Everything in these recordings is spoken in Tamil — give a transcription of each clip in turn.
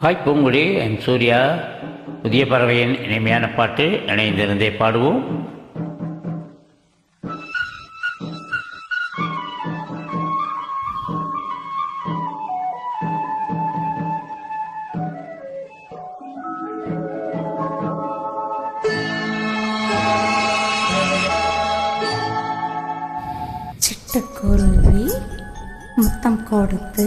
ஹாய் பூங்குடி என் சூர்யா. புதிய பறவையின் இனிமையான பாட்டு இணைந்திருந்தே பாடுவோம். சிட்டுக்குருவி முத்தம் கொடுத்து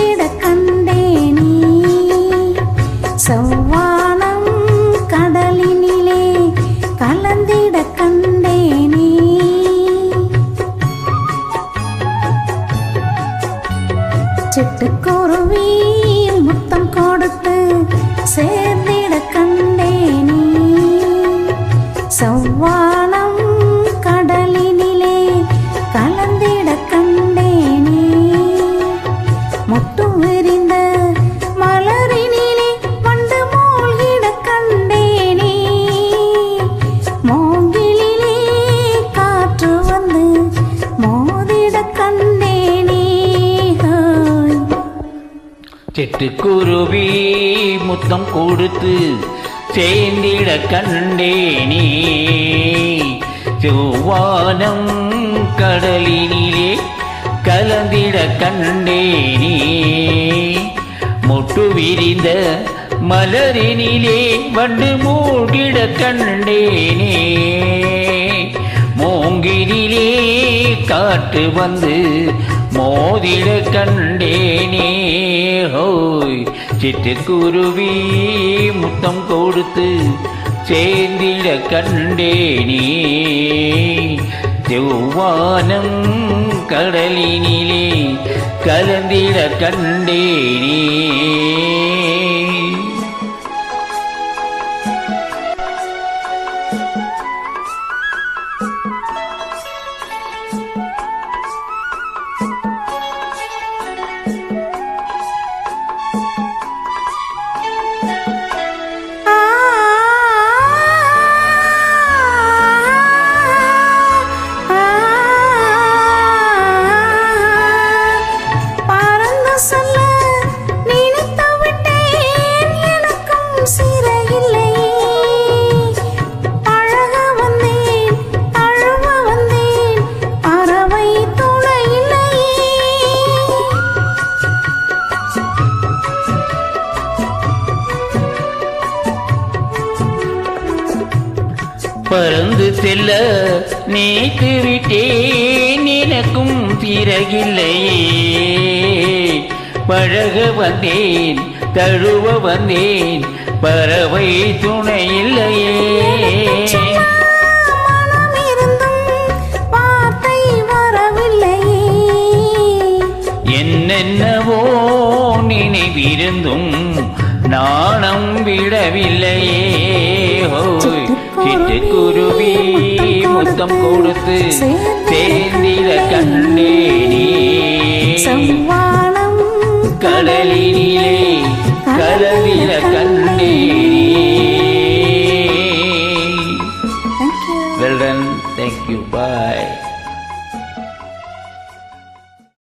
சிட்டுக்குருவி முத்தம் கொடுத்து சேர்ந்திட கண்டேனே செவ்வானம் கடலினிலே கலந்திட கண்டேனே மொட்டு விரிந்த மலரினிலே வண்டு மூடிட கண்டேனே மோங்கிரிலே காற்று வந்து மோதிட கண்டேனே ஹோய் சிட்டுக்குருவி முத்தம் கொடுத்து சேர்ந்திட கண்டேனே செவ்வானம் கடலினிலே கலந்திட கண்டேனே பறந்து செல்ல நீத்து விட்டேன் எனக்கும் பிறகில்லையே. பழக வந்தேன் தழுவ வந்தேன் பறவை வார்த்தை வரவில்லையே. என்னென்னவோ நினைவிருந்தும் நாணம் விடவில்லையே. சிட்டுக்குருவி முத்தம் கொடுத்து சேர்ந்திட கண்டேனே செவ்வானம் கடலினிலே கலந்திட கண்டேனே